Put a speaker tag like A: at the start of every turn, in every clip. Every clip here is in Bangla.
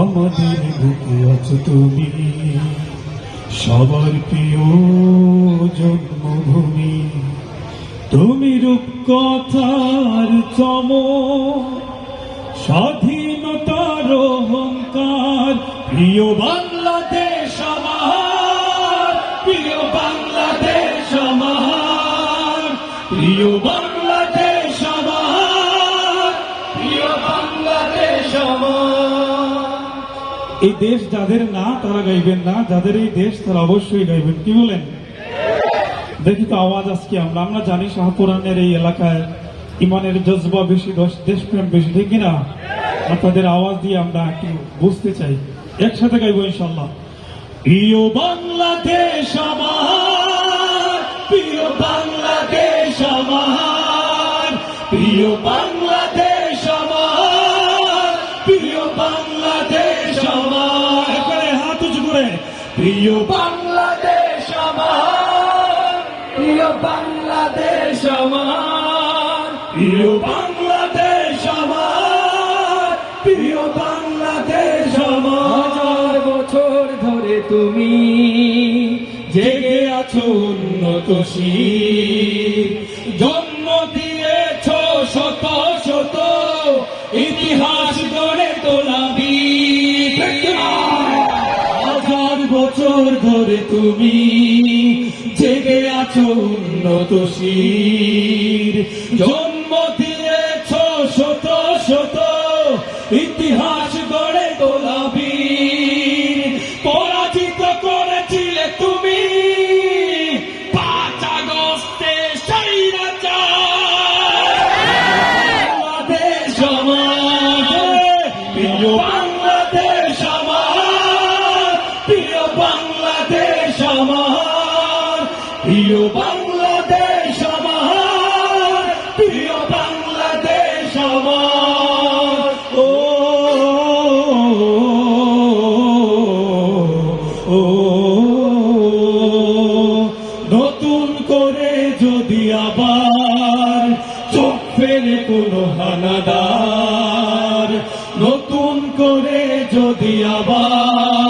A: আমাদের বুকে আছো তুমি। সবার প্রিয় জন্মভূমি, তুমি রূপকথার চম স্বাধীনতার অহংকার। প্রিয় বাংলাদেশ আমার, প্রিয় বাংলাদেশ আমার, প্রিয় বাংলাদেশ এই দেশ যাদের না, তারা গাইবেন না। যাদের এই দেশ, তারা অবশ্যই গাইবেন। কি বলেন? দেখি তো আওয়াজ আজকে আমরা। আমরা জানি শাহপুরানের এই এলাকায় ইমানের জজবা বেশি, দশ- দেশপ্রেম বেশি, ঠিক কিনা? আপনাদের আওয়াজ দিয়ে আমরা একটু বুঝতে চাই। একসাথে গাইবো ইনশাল্লাহ। প্রিয় বাংলাদেশ আমার প্রিয় বাংলাদেশ আমার, প্রিয় বাংলাদেশ আমার, প্রিয় বাংলাদেশ আমার, প্রিয় বাংলাদেশ আমার।
B: বছর ধরে তুমি
A: জেগে আছো উন্নত শীত। বছর ধরে তুমি জেগে আছো উন্নত জন্ম দিয়েছ শত শত আমার, প্রিয় বাংলাদেশ আমার, প্রিয় বাংলাদেশ আমার। ও নতুন করে যদি আবার চোখ ফেলে কোনো হানাদার, নতুন করে যদি আবার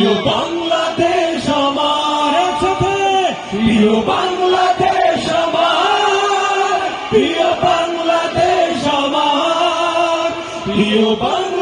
A: প্রিয় বাংলাদেশ আমার সাথে প্রিয় বাংলাদেশ আমার প্রিয় বাংলাদেশ আমার প্রিয় বাংলাদেশ